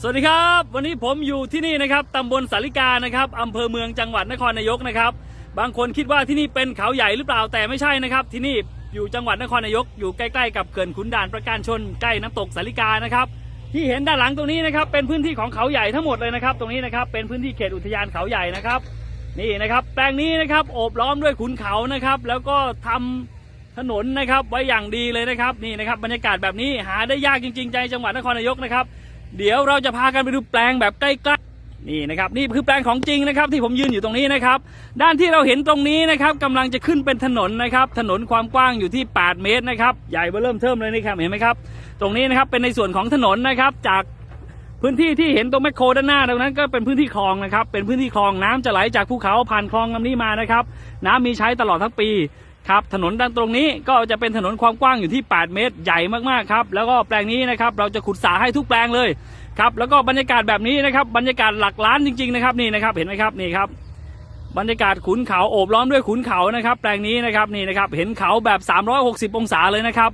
สวัสดีครับ วันนี้ผมอยู่ที่นี่นะครับตำบลสาริกานะครับอำเภอเมืองจังหวัดนครนายกนะครับ บางคนคิดว่าที่นี่เป็นเขาใหญ่หรือเปล่าแต่ไม่ใช่นะครับ ที่นี่อยู่จังหวัดนครนายก อยู่ใกล้ๆกับเขื่อนขุนด่านประการชนใกล้น้ำตกสาริกานะครับที่เห็นด้านหลังตรงนี้นะครับเป็นพื้นที่ของเขาใหญ่ทั้งหมดเลยนะครับ ตรงนี้นะครับเป็นพื้นที่เขตอุทยานเขาใหญ่นะครับ นี่นะครับ แปลงนี้นะครับโอบล้อมด้วยขุนเขานะครับ แล้วก็ทำถนนนะครับไว้อย่างดีเลยนะครับนี่นะครับบรรยากาศแบบนี้หาได้ยากจริงๆใจจังหวัดนครนายกนะครับ เดี๋ยวเราจะพากันไปดูแปลงแบบใกล้ๆนี่นะครับนี่คือแปลงของจริงนะครับ ที่ผมยืนอยู่ตรงนี้นะครับ ด้านที่เราเห็นตรงนี้นะครับกำลังจะขึ้นเป็นถนนนะครับ ถนนความกว้างอยู่ที่ 8 เมตรนะครับใหญ่เบ้อเริ่มเทิมเลยนี่ครับเห็นไหมครับ ตรงนี้นะครับเป็นในส่วนของถนนนะครับจากพื้นที่ที่เห็นตรงแมคโครด้านหน้าตรงนั้นก็เป็นพื้นที่คลองนะครับ เป็นพื้นที่คลองน้ำจะไหลจากภูเขาผ่านคลองลำนี้มานะครับ น้ำมีใช้ตลอดทั้งปี ครับถนนด้านตรงนี้ก็จะเป็นถนนความกว้างอยู่ที่ 8 เมตร ใหญ่มากๆครับแล้วก็แปลงนี้นะครับเราจะขุดสาให้ทุกแปลงเลยครับแล้วก็บรรยากาศแบบนี้นะครับบรรยากาศหลักล้านจริงๆนะครับนี่นะครับเห็นไหมครับนี่ครับบรรยากาศขุนเขาโอบล้อมด้วยขุนเขานะครับแปลงนี้นะครับนี่นะครับเห็นเขาแบบ 360 องศาเลยนะครับ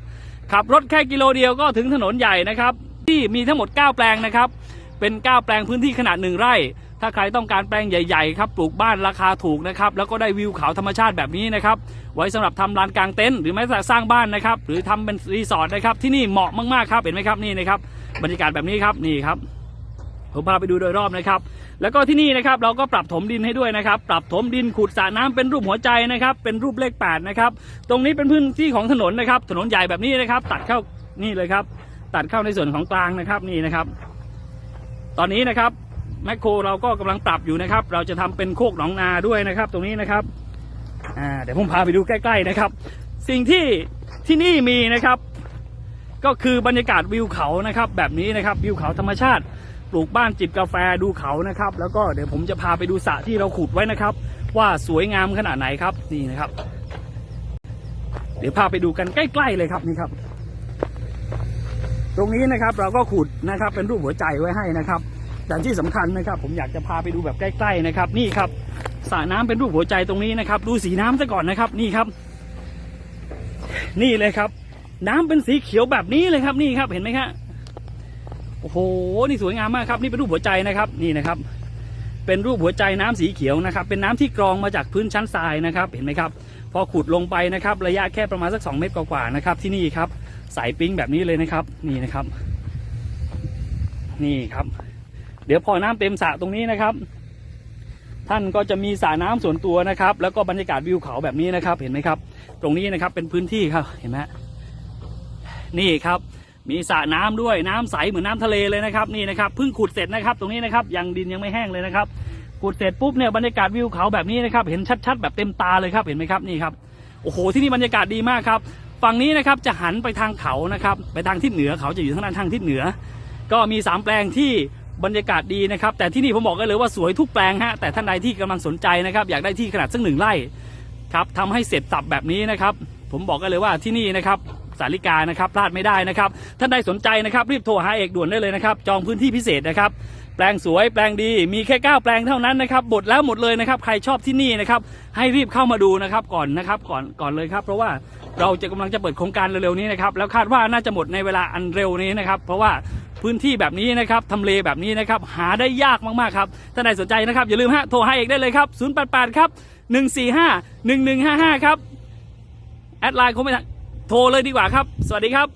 ขับรถแค่กิโลเดียวก็ถึงถนนใหญ่นะครับที่มีทั้งหมด 9 แปลงนะครับเป็น 9 แปลงพื้นที่ขนาดหนึ่งไร่ ถ้าใครต้องการแปลงใหญ่ๆครับปลูกบ้านราคาถูกนะครับแล้วก็ได้วิวเขาธรรมชาติแบบนี้นะครับไว้สำหรับทำลานกลางเต็นท์หรือแม้แต่สร้างบ้านนะครับหรือทำเป็นรีสอร์ทนะครับที่นี่เหมาะมากๆครับเห็นไหมครับนี่นะครับบรรยากาศแบบนี้ครับนี่ครับผมพาไปดูโดยรอบนะครับ แล้วก็ที่นี่นะครับเราก็ปรับถมดินให้ด้วยนะครับ ปรับถมดินขุดสระน้ำเป็นรูปหัวใจนะครับ เป็นรูปเลขแปดนะครับ ตรงนี้เป็นพื้นที่ของถนนนะครับ ถนนใหญ่แบบนี้นะครับ ตัดเข้านี่เลยครับ ตัดเข้าในส่วนของกลางนะครับนี่นะครับ ตอนนี้นะครับ แมคโครเราก็กำลังปรับอยู่นะครับ เราจะทำเป็นโคกหนองนาด้วยนะครับ ตรงนี้นะครับอ่าเดี๋ยวผมพาไปดูใกล้ ๆนะครับ สิ่งที่ที่นี่มีนะครับ ก็คือบรรยากาศวิวเขานะครับ แบบนี้นะครับวิวเขาธรรมชาติปลูกบ้านจิบกาแฟดูเขานะครับ แล้วก็เดี๋ยวผมจะพาไปดูสระที่เราขุดไว้นะครับ ว่าสวยงามขนาดไหนครับนี่นะครับ เดี๋ยวพาไปดูกันใกล้ ๆ เลยครับนี่ครับ ตรงนี้นะครับเราก็ขุดนะครับเป็นรูปหัวใจไว้ให้นะครับ แต่ที่สำคัญนะครับ ผมอยากจะพาไปดูแบบใกล้ๆนะครับ นี่ครับสระน้ำเป็นรูปหัวใจตรงนี้นะครับ ดูสีน้ำซะก่อนนะครับ นี่ครับ นี่เลยครับ น้ำเป็นสีเขียวแบบนี้เลยครับ นี่ครับเห็นไหมครับโอ้โห นี่สวยงามมากครับ นี่เป็นรูปหัวใจนะครับ นี่นะครับ เป็นรูปหัวใจน้ำสีเขียวนะครับ เป็นน้ำที่กรองมาจากพื้นชั้นทรายนะครับ เห็นไหมครับ พอขุดลงไปนะครับ ระยะแค่ประมาณสัก2เมตรกว่าๆนะครับ ที่นี่ครับ สายปิ้งแบบนี้เลยนะครับ นี่นะครับ นี่ครับ เดี๋ยวพอน้ำเต็มสระตรงนี้นะครับ ท่านก็จะมีสระน้ำส่วนตัวนะครับ แล้วก็บรรยากาศวิวเขาแบบนี้นะครับ เห็นไหมครับ ตรงนี้นะครับเป็นพื้นที่ครับเห็นไหมฮะนี่ครับ มีสระน้ำด้วยน้ำใสเหมือนน้ำทะเลเลยนะครับ นี่นะครับเพิ่งขุดเสร็จนะครับ ตรงนี้นะครับยังดินยังไม่แห้งเลยนะครับขุดเสร็จปุ๊บเนี่ยบรรยากาศวิวเขาแบบนี้นะครับ เห็นชัดๆ แบบเต็มตาเลยครับเห็นไหมครับนี่ครับโอ้โหที่นี่บรรยากาศดีมากครับฝั่งนี้นะครับจะหันไปทางเขานะครับ ไปทางทิศเหนือเขาจะอยู่ทางด้านทางทิศเหนือ ก็มีสามแปลงที่ บรรยากาศดีนะครับ แต่ที่นี่ผมบอกกันเลยว่าสวยทุกแปลงฮะแต่ท่านใดที่กำลังสนใจนะครับ อยากได้ที่ขนาดสักหนึ่งไร่ครับทำให้เสร็จสับแบบนี้นะครับ ผมบอกกันเลยว่าที่นี่นะครับสาริกานะครับพลาดไม่ได้นะครับ ท่านใดสนใจนะครับ รีบโทรหาเอกด่วนได้เลยนะครับ จองพื้นที่พิเศษนะครับ แปลงสวยแปลงดีมีแค่ 9 แปลงเท่านั้นนะครับหมดแล้วหมดเลยนะครับ ใครชอบที่นี่นะครับ ให้รีบเข้ามาดูนะครับก่อนนะครับก่อนก่อนเลยครับ เพราะว่าเราจะกำลังจะเปิดโครงการเร็วๆนี้นะครับแล้วคาดว่าน่าจะหมดในเวลาอันเร็วนี้นะครับ เพราะว่า พื้นที่แบบนี้นะครับทำเลแบบนี้นะครับหาได้ยากมากๆครับท่านใดสนใจนะครับอย่าลืมฮะโทรให้เอกได้เลยครับ 088 ครับ 145 1155 ครับ แอดไลน์เขาไม่ทันโทรเลยดีกว่าครับ สวัสดีครับ